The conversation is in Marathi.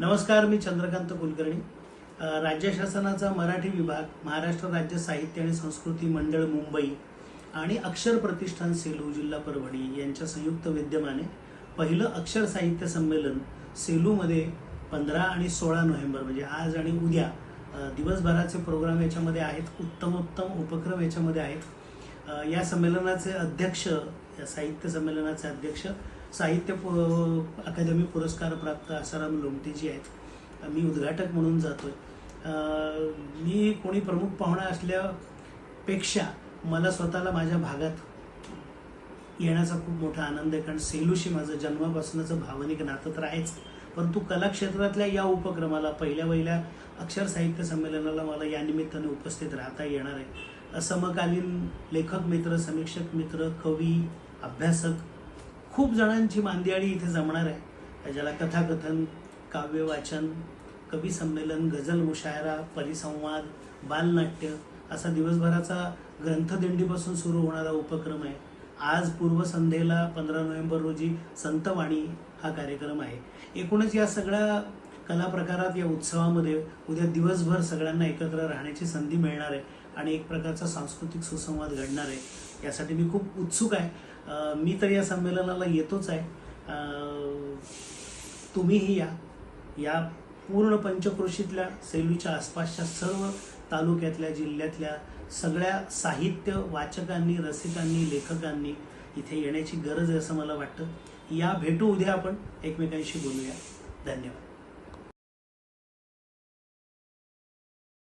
नमस्कार मी चंद्रकांत कुलकर्णी. राज्य शासनाचा मराठी विभाग महाराष्ट्र राज्य साहित्य आणि संस्कृती मंडळ मुंबई आणि अक्षर प्रतिष्ठान सेलू जिल्हा परभणी यांच्या संयुक्त विद्यमाने पहिलं अक्षर साहित्य संमेलन सेलूमध्ये पंधरा आणि सोळा नोव्हेंबर म्हणजे आज आणि उद्या दिवसभराचे प्रोग्राम याच्यामध्ये आहेत उत्तमोत्तम उपक्रम याच्यामध्ये आहेत. या संमेलनाचे अध्यक्ष या साहित्य संमेलनाचे अध्यक्ष साहित्य पु- अकादमी पुरस्कार प्राप्त आसाराम लोमटेजी आहेत. मी उद्घाटक म्हणून जातो आहे मी कोणी प्रमुख पाहुणा असल्यापेक्षा मला स्वतःला माझ्या भागात येण्याचा खूप मोठा आनंद आहे कारण सेलूशी माझं जन्मापासूनचं भावनिक नातं तर आहेच. परंतु कलाक्षेत्रातल्या या उपक्रमाला पहिल्या पहिल्या अक्षर साहित्य संमेलनाला मला या निमित्ताने उपस्थित राहता येणार आहे. समकालीन लेखक मित्र समीक्षक मित्र कवी अभ्यासक खूप जणांची मांदियाळी इथे जमणार आहे. ज्याला कथाकथन काव्य वाचन कवी संमेलन गझल मुशायरा परिसंवाद बालनाट्य असा दिवसभराचा ग्रंथदिंडीपासून सुरू होणारा उपक्रम आहे. आज पूर्वसंध्येला पंधरा नोव्हेंबर रोजी संतवाणी हा कार्यक्रम आहे. एकूणच या सगळ्या कला प्रकारात या उत्सवामध्ये उद्या दिवसभर सगळ्यांना एकत्र राहण्याची संधी मिळणार आहे आणि एक प्रकारचा सांस्कृतिक सुसंवाद घडणार आहे. यासाठी मी खूप उत्सुक आहे. मी तर या संमेलनाला येतोच आहे. तुम्हीही या. या पूर्ण पंचक्रोशीतल्या सेलूच्या आसपासच्या सर्व तालुक्यातल्या जिल्ह्यातल्या सगळ्या साहित्य वाचकांनी रसिकांनी लेखकांनी इथे येण्याची गरज आहे असं मला वाटतं. या भेटू उद्या आपण. एकमेकांशी बोलूया. धन्यवाद.